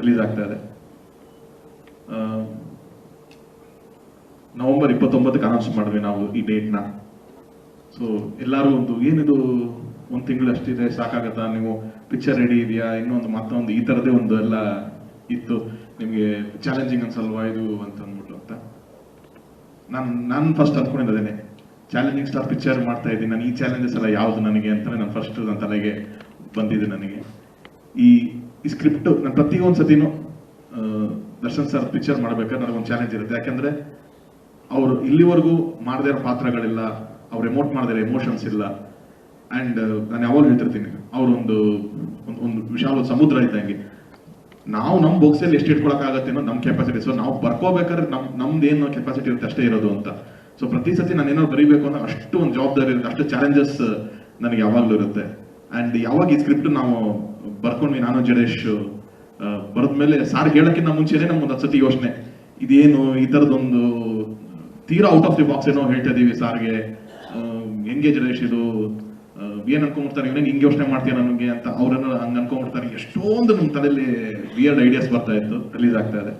Release ಆಗ್ತಾ ಇದೆ. November ಇಪ್ಪತ್ತೊಂಬತ್ತಕ್ಕೆ announce ಮಾಡಿದ್ವಿ ನಾವು ಈ ಡೇಟ್ನ ಸೊ ಎಲ್ಲರೂ ಒಂದು ಏನಿದು ಒಂದು ತಿಂಗಳು ಅಷ್ಟಿದೆ, ಸಾಕಾಗತ್ತಾ? ನೀವು ಪಿಕ್ಚರ್ ರೆಡಿ ಇದೆಯಾ? ಇನ್ನೊಂದು ಮತ್ತೊಂದು ಈ ಥರದೇ ಒಂದು ಎಲ್ಲ ಇತ್ತು. ನಿಮಗೆ ಚಾಲೆಂಜಿಂಗ್ ಅನ್ಸಲ್ವಾ ಇದು ಅಂತ ಅಂದ್ಬಿಟ್ಟು ಅಂತ. ನಾನು ನಾನು ಫಸ್ಟ್ ಅಂದ್ಕೊಂಡಿದ್ದೇನೆ ಚಾಲೆಂಜಿಂಗ್ ಸ್ಟಾರ್ ಪಿಕ್ಚರ್ ಮಾಡ್ತಾ ಇದ್ದೀನಿ. ನಾನು ಈ ಚಾಲೆಂಜಸ್ ಎಲ್ಲ ಯಾವುದು ನನಗೆ ಅಂತಲೇ ನಾನು ಫಸ್ಟ್ ನನ್ನ ತಲೆಗೆ ಬಂದಿದೆ ನನಗೆ. ಈ ಈ ಸ್ಕ್ರಿಪ್ಟ್ ನಾನು ಪ್ರತಿಯೊಂದು ಸತಿನೂ ದರ್ಶನ್ ಸರ್ ಪಿಕ್ಚರ್ ಮಾಡ್ಬೇಕಾದ್ರೆ ನನಗೊಂದು ಚಾಲೆಂಜ್ ಇರುತ್ತೆ. ಯಾಕೆಂದ್ರೆ ಅವರು ಇಲ್ಲಿವರೆಗೂ ಮಾಡದೇ ಇರೋ ಪಾತ್ರಗಳಿಲ್ಲ, ಅವ್ರು ಎಮೋಟ್ ಮಾಡದೇ ಎಮೋಷನ್ಸ್ ಇಲ್ಲ. ಅಂಡ್ ನಾನು ಯಾವಾಗಲೂ ಹೇಳ್ತಿರ್ತೀನಿ, ಅವರೊಂದು, ಒಂದು ಒಂದು ವಿಶಾಲ ಸಮುದ್ರ ಇದ್ದಂಗೆ. ನಾವು ನಮ್ಮ ಬಾಕ್ಸಲ್ಲಿ ಎಷ್ಟು ಇಟ್ಕೊಳಕ್ಕಾಗತ್ತೆ ಅನ್ನೋ ನಮ್ಮ ಕೆಪಾಸಿಟಿ ಸೊ ನಾವು ಬರ್ಕೋಬೇಕಾದ್ರೆ ನಮ್ ನಮ್ದು ಏನು ಕೆಪಾಸಿಟಿ ಇರುತ್ತೆ ಅಷ್ಟೇ ಇರೋದು ಅಂತ. ಸೊ ಪ್ರತಿ ಸತಿ ನಾನು ಏನೋ ಬರೀಬೇಕು ಅಂದ್ರೆ ಅಷ್ಟು ಒಂದು ಜವಾಬ್ದಾರಿ ಇರುತ್ತೆ ಅಷ್ಟು ಚಾಲೆಂಜಸ್ ನನಗೆ ಯಾವಾಗಲೂ ಇರುತ್ತೆ. ಅಂಡ್ ಯಾವಾಗ ಈ ಸ್ಕ್ರಿಪ್ಟ್ ನಾವು ಬರ್ಕೊಂಡ್ವಿ, ನಾನು, ಜಡೇಶ್ ಬರೆದ್ಮೇಲೆ ಸಾರ್ ಹೇಳಕ್ಕಿಂತ ಮುಂಚೆನೆ ನಮ್ಗೆ ಸತಿ ಯೋಚನೆ. ಇದೇನು ಈ ಥರದೊಂದು ತೀರಾ ಔಟ್ ಆಫ್ ದಿ ಬಾಕ್ಸ್ ಏನೋ ಹೇಳ್ತಾ ಇದೀವಿ ಸಾರ್ಗೆ. ಹೆಂಗೆ ಜಡೇಶ್ ಇದು? ಏನ್ ಅನ್ಕೊಂಡ್ಬಿಡ್ತಾರೆ ಇವನೇ ಹಿಂಗೆ ಯೋಚನೆ ಮಾಡ್ತೀಯ ನನಗೆ ಅಂತ ಅವ್ರನ್ನ ಹಂಗೆ ಅನ್ಕೊಂಡ್ಬಿಡ್ತಾರೆ ಎಷ್ಟೊಂದು ನಮ್ಮ ತಲೆಯಲ್ಲಿ ವಿಯರ್ಡ್ ಐಡಿಯಾಸ್ ಬರ್ತಾ ಇತ್ತು ರಿಲೀಸ್ ಆಗ್ತಾ ಇದೆ.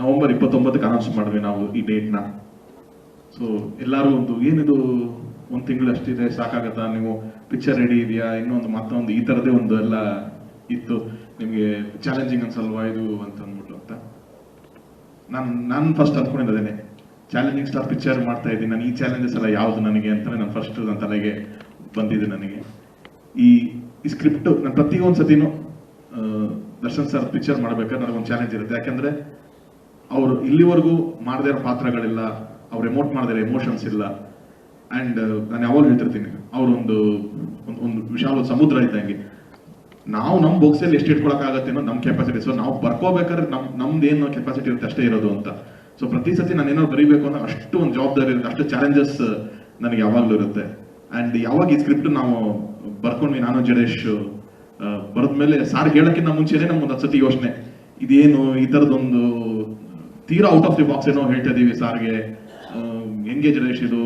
ನವೆಂಬರ್ ಇಪ್ಪತ್ತೊಂಬತ್ತಕ್ಕೆ ಅನೌನ್ಸ್ ಮಾಡಿದ್ವಿ ನಾವು ಈ ಡೇಟ್ನ ಸೊ ಎಲ್ಲರೂ ಒಂದು ಏನಿದು ಒಂದು ತಿಂಗಳು ಅಷ್ಟಿದೆ, ಸಾಕಾಗತ್ತಾ? ನೀವು ಪಿಕ್ಚರ್ ರೆಡಿ ಇದೆಯಾ? ಇನ್ನೊಂದು ಮತ್ತೊಂದು, ಈ ಥರದೇ ಒಂದು ಎಲ್ಲ ಇತ್ತು. ನಿಮಗೆ ಚಾಲೆಂಜಿಂಗ್ ಅನ್ಸಲ್ವಾ ಇದು ಅಂತ ಅಂದ್ಬಿಟ್ಟು ಅಂತ. ನಾನು ನಾನು ಫಸ್ಟ್ ಅಂದ್ಕೊಂಡಿದ್ದೇನೆ ಚಾಲೆಂಜಿಂಗ್ ಸ್ಟಾರ್ ಪಿಕ್ಚರ್ ಮಾಡ್ತಾ ಇದ್ದೀನಿ. ನಾನು ಈ ಚಾಲೆಂಜಸ್ ಎಲ್ಲ ಯಾವುದು ನನಗೆ ಅಂತಾನೆ ನಾನು ಫಸ್ಟ್ ನನ್ನ ತಲೆಗೆ ಬಂದಿದೆ ನನಗೆ. ಈ ಈ ಸ್ಕ್ರಿಪ್ಟ್ ನಾನು ಪ್ರತಿಯೊಂದು ಸತಿನೂ ದರ್ಶನ್ ಸರ್ ಪಿಕ್ಚರ್ ಮಾಡ್ಬೇಕಾದ್ರೆ ನನಗೊಂದು ಚಾಲೆಂಜ್ ಇರುತ್ತೆ. ಯಾಕೆಂದ್ರೆ ಅವರು ಇಲ್ಲಿವರೆಗೂ ಮಾಡದೇ ಇರೋ ಪಾತ್ರಗಳಿಲ್ಲ, ಅವ್ರು ಎಮೋಟ್ ಮಾಡದೇ ಎಮೋಷನ್ಸ್ ಇಲ್ಲ. ಅಂಡ್ ನಾನು ಯಾವಾಗ ಹೇಳ್ತಿರ್ತೀನಿ, ಅವ್ರೊಂದು, ಒಂದು ಒಂದು ವಿಶಾಲ ಸಮುದ್ರ ಇದ್ದಂಗೆ ನಾವು ನಮ್ಮ ಬಾಕ್ಸಲ್ಲಿ ಎಷ್ಟು ಇಟ್ಕೊಳಕ್ಕಾಗತ್ತೆ ಅನ್ನೋ ನಮ್ಮ ಕೆಪಾಸಿಟಿ ಸೊ ನಾವು ಬರ್ಕೋಬೇಕಾದ್ರೆ ನಮ್, ನಮ್ದು ಏನು ಕೆಪಾಸಿಟಿ ಇರುತ್ತೆ ಅಷ್ಟೇ ಇರೋದು ಅಂತ. ಸೊ ಪ್ರತಿ ಸತಿ ನಾನು ಏನೋ ಬರೀಬೇಕು ಅಂದ್ರೆ ಅಷ್ಟು ಒಂದು ಜವಾಬ್ದಾರಿ ಇರುತ್ತೆ, ಅಷ್ಟು ಚಾಲೆಂಜಸ್ ನನಗೆ ಯಾವಾಗಲೂ ಇರುತ್ತೆ. ಆ್ಯಂಡ್ ಯಾವಾಗ ಈ ಸ್ಕ್ರಿಪ್ಟ್ ನಾವು ಬರ್ಕೊಂಡ್ವಿ, ನಾನು, ಜಡೇಶ್ ಬರೆದ್ಮೇಲೆ ಸಾರ್ ಹೇಳೋಕ್ಕಿಂತ ಮುಂಚೆನೆ ನಮ್ಗೆ ಸತಿ ಯೋಚನೆ. ಇದೇನು ಈ ಥರದೊಂದು ತೀರಾ ಔಟ್ ಆಫ್ ದಿ ಬಾಕ್ಸ್ ಏನೋ ಹೇಳ್ತಾ ಇದೀವಿ ಸಾರ್ಗೆ. ಹೆಂಗೆ ಜಡೇಶ್ ಇದು?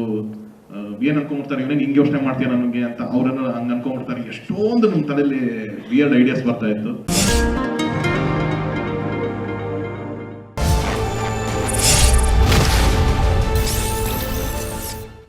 ಏನ್ ಅನ್ಕೊಂಡ್ಬಿಡ್ತಾರೆ, ಇವನೇ ಹಿಂಗೆ ಯೋಚನೆ ಮಾಡ್ತೀಯ ನನಗೆ ಅಂತ ಅವ್ರನ್ನ ಹಂಗ ಅನ್ಕೊಂಡ್ಬಿಡ್ತಾರೆ. ಎಷ್ಟೊಂದು ನಮ್ಮ ತಲೆಯಲ್ಲಿ ವಿಯರ್ಡ್ ಐಡಿಯಾಸ್ ಬರ್ತಾ ಇತ್ತು.